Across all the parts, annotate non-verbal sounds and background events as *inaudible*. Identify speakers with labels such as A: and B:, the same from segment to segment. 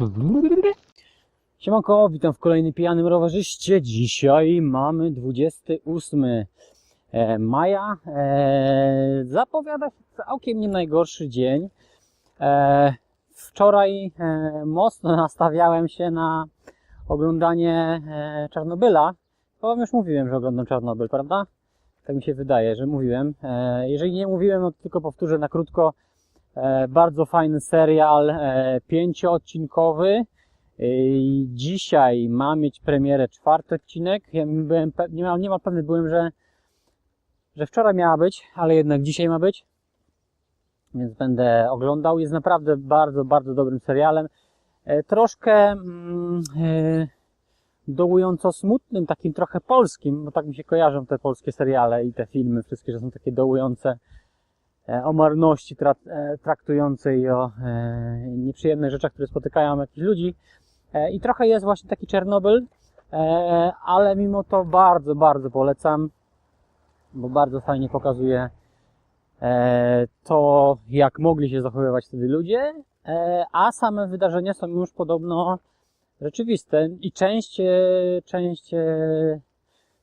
A: *laughs* Siemanko, witam w kolejnym pijanym rowerzyście. Dzisiaj mamy 28 e, maja. E, Zapowiada się całkiem nie najgorszy dzień. E, Wczoraj mocno *laughs* nastawiałem się na oglądanie Czarnobyla. Wam już mówiłem, że oglądam Czarnobyl, prawda? Tak mi się wydaje, że mówiłem. Jeżeli nie mówiłem, no to tylko powtórzę na krótko. E, Bardzo fajny serial, e, pięcioodcinkowy. I Dzisiaj ma mieć premierę czwarty odcinek. Ja byłem, pe- nie, nie niemal pewny byłem, że, że wczoraj miała być, ale jednak dzisiaj ma być. Więc będę oglądał. Jest naprawdę bardzo, bardzo dobrym serialem. E, Troszkę e, dołująco smutnym, takim trochę polskim, bo tak mi się kojarzą te polskie seriale i te filmy, wszystkie, że są takie dołujące e, o marności e, traktującej o e, nieprzyjemnych rzeczach, które spotykają jakichś ludzi. E, I trochę jest właśnie taki Czernobyl, e, ale mimo to bardzo, bardzo polecam, bo bardzo fajnie pokazuje e, to, jak mogli się zachowywać wtedy ludzie, e, a same wydarzenia są już podobno rzeczywiste i część, e, część e,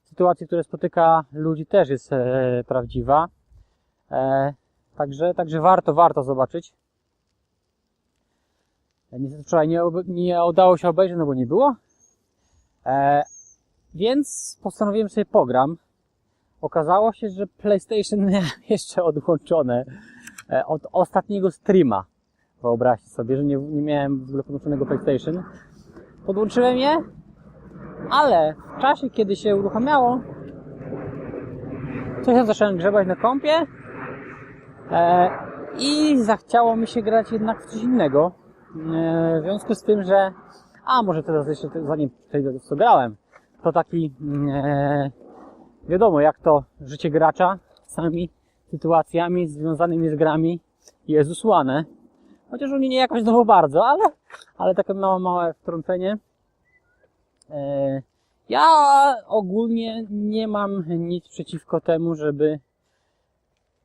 A: sytuacji, które spotyka ludzi też jest e, prawdziwa. Także, także warto, warto zobaczyć. E, Niestety wczoraj nie, nie udało się obejrzeć, no bo nie było. E, więc postanowiłem sobie pogram. Okazało się, że PlayStation *laughs* miałem jeszcze odłączone e, od ostatniego streama. Wyobraźcie sobie, że nie, nie miałem w ogóle podłączonego PlayStation. Podłączyłem je, ale w czasie, kiedy się uruchamiało, coś ja zacząłem grzebać na kompie e, i zachciało mi się grać jednak w coś innego. E, w związku z tym, że a może teraz jeszcze zanim przejdę do co grałem, to taki e, wiadomo jak to życie gracza samymi sytuacjami związanymi z grami jest usłane. Chociaż u mnie nie jakoś znowu bardzo, ale, ale takie małe, małe wtrącenie. E, ja ogólnie nie mam nic przeciwko temu, żeby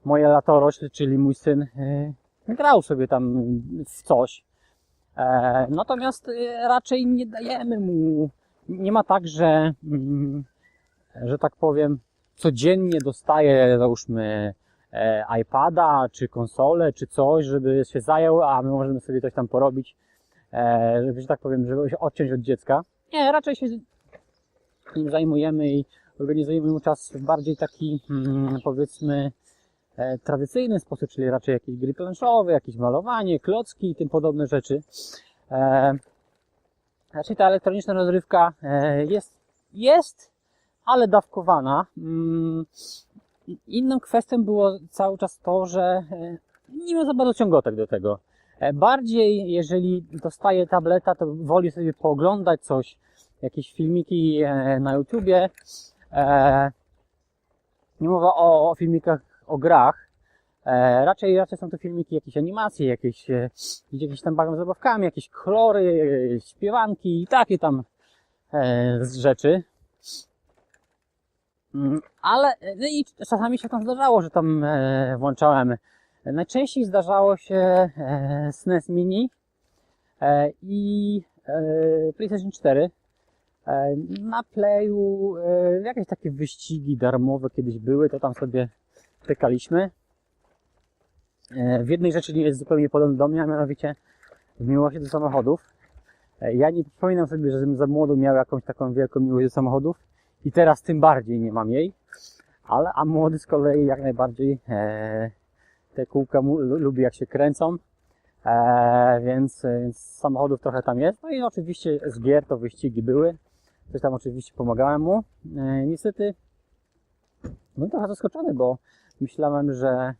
A: moje latorośl, czyli mój syn, e, grał sobie tam w coś. E, natomiast e, raczej nie dajemy mu, nie ma tak, że, mm, że tak powiem, codziennie dostaje, załóżmy, iPada, czy konsolę, czy coś, żeby się zajął, a my możemy sobie coś tam porobić, żeby, że tak powiem, żeby się odciąć od dziecka. Nie, raczej się nim zajmujemy i organizujemy mu czas bardziej taki, mm, powiedzmy, tradycyjny sposób, czyli raczej jakieś gry planszowe, jakieś malowanie, klocki i tym podobne rzeczy. E, raczej ta elektroniczna rozrywka e, jest, jest, ale dawkowana. Mm, inną kwestią było cały czas to, że e, nie ma za bardzo ciągotek do tego. E, bardziej, jeżeli dostaje tableta, to woli sobie pooglądać coś, jakieś filmiki e, na YouTubie. E, nie mowa o filmikach o grach. E, raczej, raczej są to filmiki, jakieś animacje, jakieś, e, jakieś tam bawią zabawkami, jakieś kolory, e, śpiewanki i takie tam e, rzeczy. Mm, Ale no i czasami się tam zdarzało, że tam e, włączałem. Najczęściej zdarzało się e, SNES Mini e, i e, PlayStation 4. E, na Playu e, jakieś takie wyścigi darmowe kiedyś były, to tam sobie pykaliśmy. E, w jednej rzeczy nie jest zupełnie podobny do mnie, a mianowicie w miłości do samochodów. E, ja nie przypominam sobie, że za młodu miał jakąś taką wielką miłość do samochodów i teraz tym bardziej nie mam jej, ale a młody z kolei jak najbardziej e, te kółka mu, lu- lubi jak się kręcą, e, więc, więc samochodów trochę tam jest. No i oczywiście z gier to wyścigi były, coś tam oczywiście pomagałem mu. E, niestety byłem trochę zaskoczony, bo myślałem, że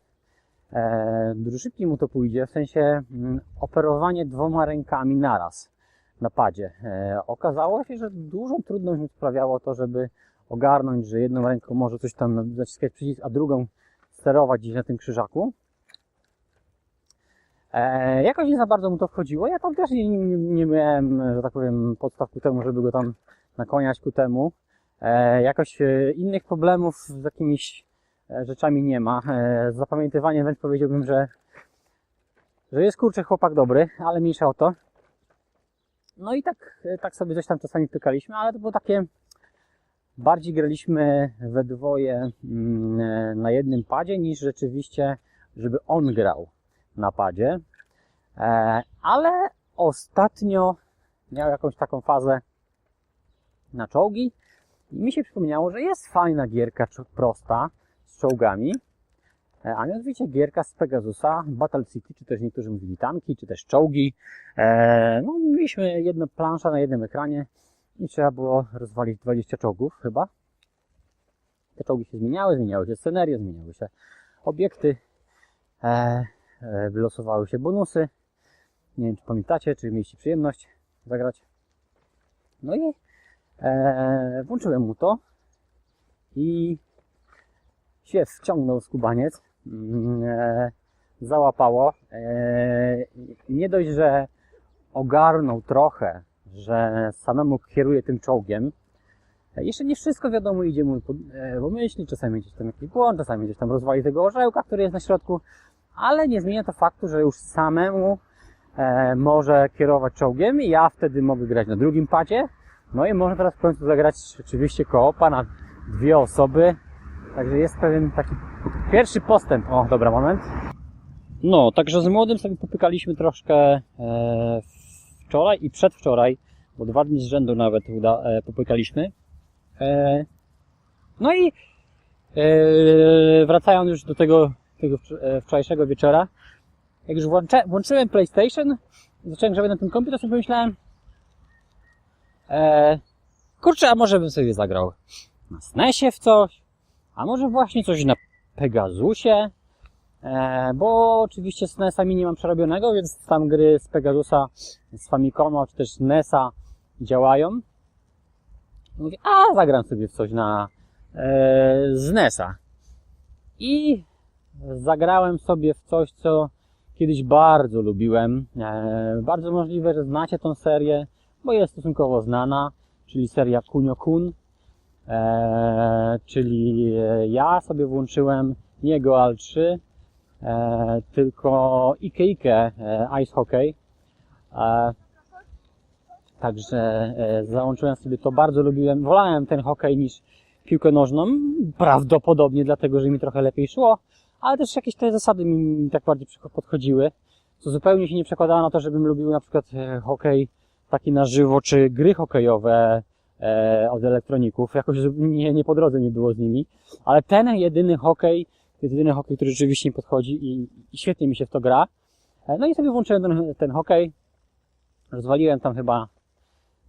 A: e, dużo szybciej mu to pójdzie, w sensie mm, operowanie dwoma rękami naraz na padzie. E, okazało się, że dużą trudność mi sprawiało to, żeby ogarnąć, że jedną ręką może coś tam naciskać przycisk, a drugą sterować gdzieś na tym krzyżaku. E, jakoś nie za bardzo mu to wchodziło. Ja tam też nie, nie, nie miałem, że tak powiem, podstaw ku temu, żeby go tam nakłaniać ku temu. E, jakoś e, innych problemów z jakimiś rzeczami nie ma. E, z zapamiętywaniem wręcz powiedziałbym, że że jest kurczę chłopak dobry, ale mniejsza o to. No i tak, tak sobie coś tam czasami pykaliśmy, ale to było takie, bardziej graliśmy we dwoje mm, na jednym padzie niż rzeczywiście, żeby on grał na padzie. E, ale ostatnio miał jakąś taką fazę na czołgi i mi się przypomniało, że jest fajna gierka prosta czołgami, e, a mianowicie gierka z Pegasusa, Battle City, czy też niektórzy mówili tanki, czy też czołgi. E, no, mieliśmy jedną planszę na jednym ekranie i trzeba było rozwalić 20 czołgów chyba. Te czołgi się zmieniały, zmieniały się scenerie, zmieniały się obiekty, e, e, wylosowały się bonusy. Nie wiem, czy pamiętacie, czy mieliście przyjemność zagrać. No i włączyłem mu to i się wciągnął skubaniec. Mm, E, załapało. E, nie dość, że ogarnął trochę, że samemu kieruje tym czołgiem. E, Jeszcze nie wszystko wiadomo idzie mu pod, e, czasami gdzieś tam jakiś błąd, czasami gdzieś tam rozwali tego orzełka, który jest na środku, ale nie zmienia to faktu, że już samemu może kierować czołgiem i ja wtedy mogę grać na drugim padzie. No i można teraz w końcu zagrać rzeczywiście koopa na dwie osoby. Także jest pewien taki pierwszy postęp. O, dobra, moment. No, także z młodym sobie popykaliśmy troszkę e, wczoraj i przedwczoraj, bo dwa dni z rzędu nawet uda, e, popykaliśmy. E, no i e, wracając już do tego, tego e, wczorajszego wieczora, jak już włączę, włączyłem PlayStation, zacząłem grzebać na tym komputerze, to sobie pomyślałem, e, kurczę, a może bym sobie zagrał na SNESie w coś, a może właśnie coś na Pegasusie, e, bo oczywiście z NES-ami nie mam przerobionego, więc tam gry z Pegasusa, z Famicoma, czy też NES-a działają. Mówię, a zagram sobie w coś na e, z NES-a. I zagrałem sobie w coś, co kiedyś bardzo lubiłem. E, bardzo możliwe, że znacie tą serię, bo jest stosunkowo znana, czyli seria Kunio-kun. E, czyli e, ja sobie włączyłem nie Goal 3, e, tylko Ike Ike e, Ice Hockey. E, także e, załączyłem sobie to, bardzo lubiłem, wolałem ten hokej niż piłkę nożną, prawdopodobnie dlatego, że mi trochę lepiej szło, ale też jakieś te zasady mi tak bardziej podchodziły, co zupełnie się nie przekładało na to, żebym lubił na przykład e, hokej taki na żywo, czy gry hokejowe od elektroników. Jakoś nie, nie po drodze nie było z nimi. Ale ten jedyny hokej, to jest jedyny hokej, który rzeczywiście mi podchodzi i, i świetnie mi się w to gra. E, no i sobie włączyłem ten, ten hokej. Rozwaliłem tam chyba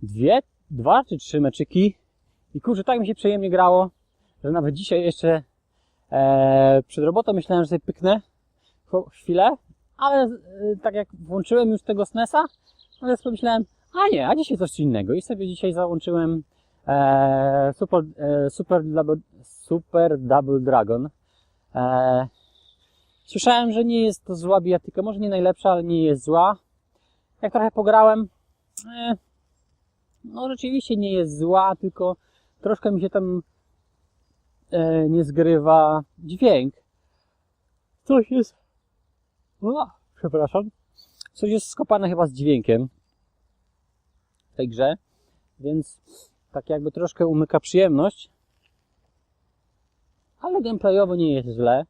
A: dwie, dwa czy trzy meczyki. I kurczę, tak mi się przyjemnie grało, że nawet dzisiaj jeszcze e, przed robotą myślałem, że sobie pyknę chwilę, ale e, tak jak włączyłem już tego SNESa, no sobie pomyślałem, a nie, a dzisiaj coś innego. I sobie dzisiaj załączyłem e, Super, e, Super, Double, Super Double Dragon. E, słyszałem, że nie jest to zła bijatyka, może nie najlepsza, ale nie jest zła. Jak trochę pograłem, e, no rzeczywiście nie jest zła, tylko troszkę mi się tam e, nie zgrywa dźwięk. Coś jest... O, przepraszam. Coś jest skopane chyba z dźwiękiem w tej grze, więc tak jakby troszkę umyka przyjemność, ale gameplayowo nie jest źle.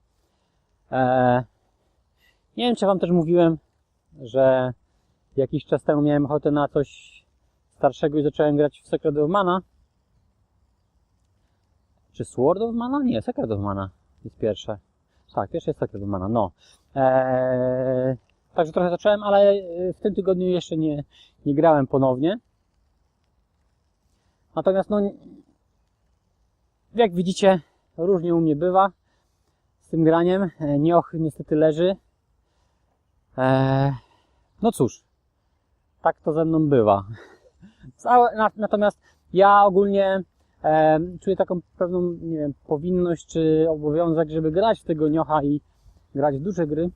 A: Eee, nie wiem, czy Wam też mówiłem, że jakiś czas temu miałem ochotę na coś starszego i zacząłem grać w Secret of Mana. Czy Sword of Mana? Nie, Secret of Mana jest pierwsze. Tak, pierwsze jest Secret of Mana, no. Eee, także trochę zacząłem, ale w tym tygodniu jeszcze nie, nie grałem ponownie. Natomiast no, jak widzicie, różnie u mnie bywa z tym graniem. E, Nioch niestety leży. Eee, no cóż, tak to ze mną bywa. *laughs* Natomiast ja ogólnie e, czuję taką pewną, nie wiem, powinność czy obowiązek, żeby grać w tego niocha i grać w duże gry.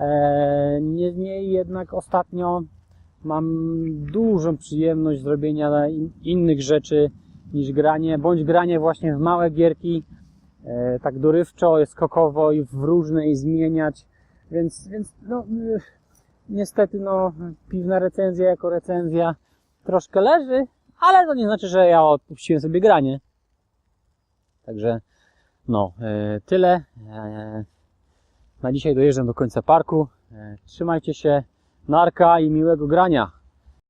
A: E, niemniej jednak ostatnio mam dużą przyjemność zrobienia in, innych rzeczy niż granie, bądź granie właśnie w małe gierki, e, tak dorywczo, skokowo i w różne i zmieniać, więc, więc no, niestety no, piwna recenzja jako recenzja troszkę leży, ale to nie znaczy, że ja odpuściłem sobie granie. Także no, e, tyle. E, na dzisiaj dojeżdżam do końca parku. E, trzymajcie się, narka i miłego grania.